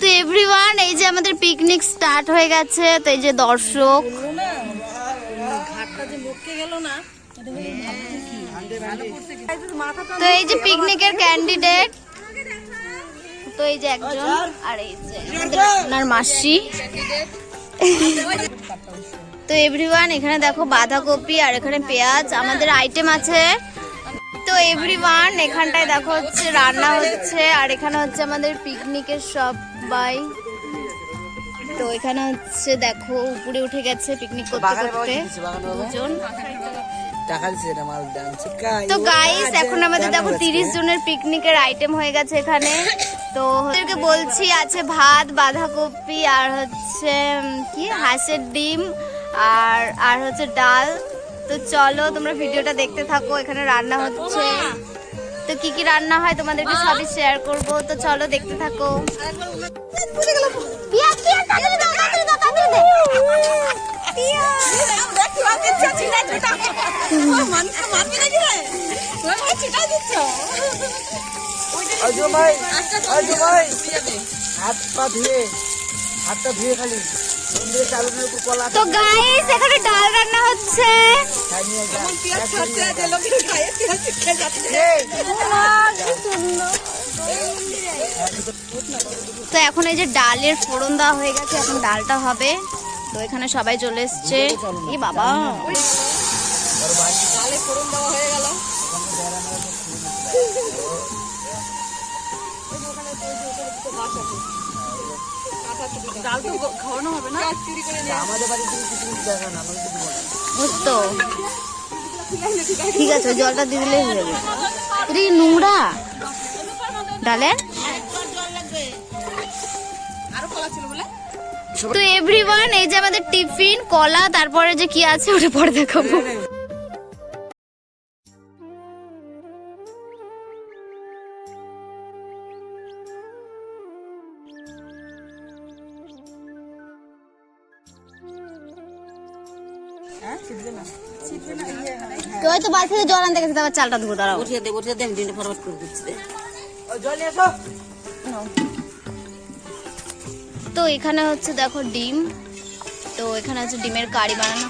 তো এভরিওয়ান এই যে আমাদের পিকনিক স্টার্ট হয়ে গেছে তো এই যে দর্শক। তো এই যে পিকনিকের ক্যান্ডিডেট তো এই যে একজন আর এই যে আপনার মাসি। তো এভরিওয়ান এখানে দেখো বাঁধাকপি আর এখানে পেঁয়াজ আমাদের আইটেম আছে তো এভরিওয়ান এখানটায় দেখো হচ্ছে রান্না হচ্ছে আর এখানে হচ্ছে আমাদের পিকনিকের সবাই তো এখানে হচ্ছে দেখো উপরে উঠে গেছে পিকনিক করতে করতে। দুজন। তো গাইস এখন আমাদের দেখো তিরিশ জনের পিকনিকের আইটেম হয়ে গেছে এখানে। তো ওদেরকে বলছি আছে ভাত বাঁধাকপি আর হচ্ছে কি? হাঁসের ডিম আর আর হচ্ছে ডাল। তো চলো তোমরা ভিডিওটা দেখতে থাকো এখানে রান্না হচ্ছে। তো কি কি রান্না হয় তোমাদেরকে সবই শেয়ার করব। তো চলো দেখতে থাকো। হাত পা ধুয়ে হাতটা ধুয়ে খালি। তো গাইস এখানে ডাল রান্না হচ্ছে। তো এখন এই যে ডালের ফোড়ন দেওয়া হয়ে গেছে, এখন ডালটা হবে। তো এখানে সবাই চলে এসছে। ই বাবা। আমাদের না? আমাদের কিছু না। ঠিক আছে জলটা দিয়ে দিলেই হয়ে যাবে। এটা কি নোংরা? ডালের? তো এভরিওয়ান এই যে আমাদের টিফিন কলা তারপরে যে কি আছে ওটা পরে দেখাবো। তো ওই তো বালতি জল আনতে গেছে তারপর চালটা ধুবো দাঁড়াও উঠিয়ে দে উঠিয়ে দে আমি ডিমটা ফরওয়ার্ড করে দিচ্ছি দে। জল নিয়ে এসো তো এখানে হচ্ছে দেখো ডিম তো এখানে হচ্ছে ডিমের কারি বানানো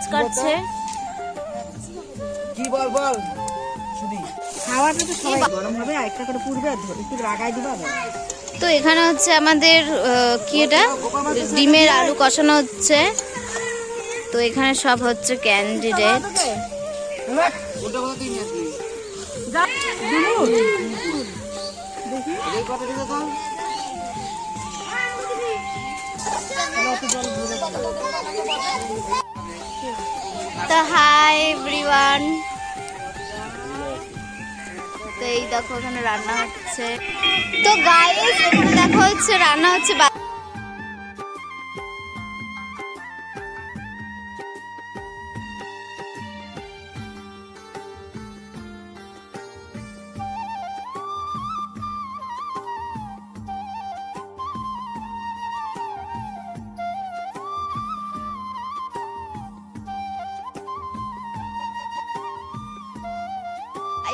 পেঁয়াজ কাটছে কি বল বল। শুনি। খাওয়াটা তো সবাই গরম হবে আর করে পুড়বে আর একটু রাগাই দিবা তো এখানে হচ্ছে আমাদের কি এটা? ডিমের আলু কষানো হচ্ছে। তো এখানে সব হচ্ছে ক্যান্ডিডেট তো হাই এভরিওয়ান তো এই দেখো এখানে রান্না হচ্ছে। তো গায়ে দেখো হচ্ছে রান্না হচ্ছে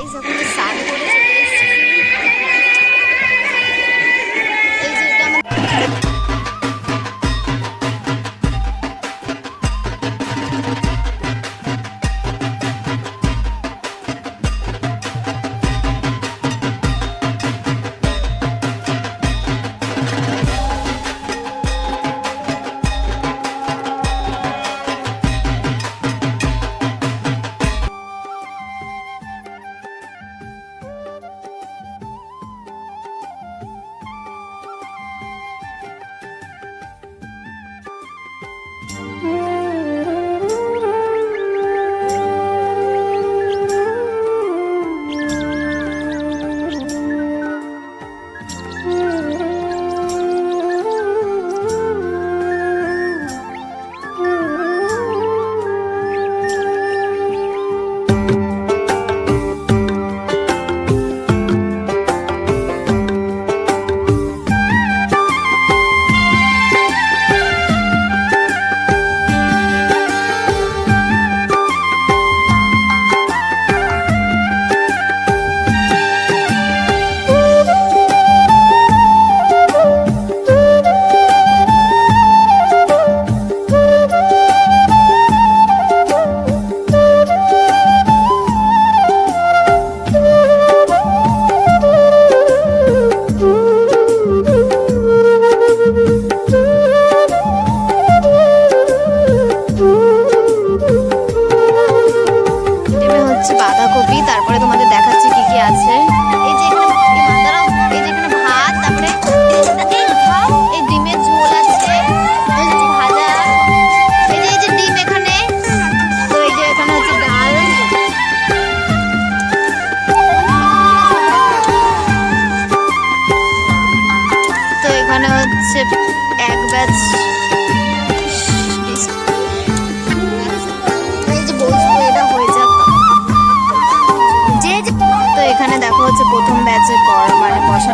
বা- গাইস এখন স্নান বাঁধাকপি তারপরে তোমাদের দেখাচ্ছি কি কি আছে। এই যে এখানে এই ভাত তারপরে ভাজা। এই যে ডিম এখানে তো এই যে এখানে হচ্ছে ডাল। তো এখানে হচ্ছে এক ব্যাচ হচ্ছে প্রথম ব্যাচের পর মানে বসা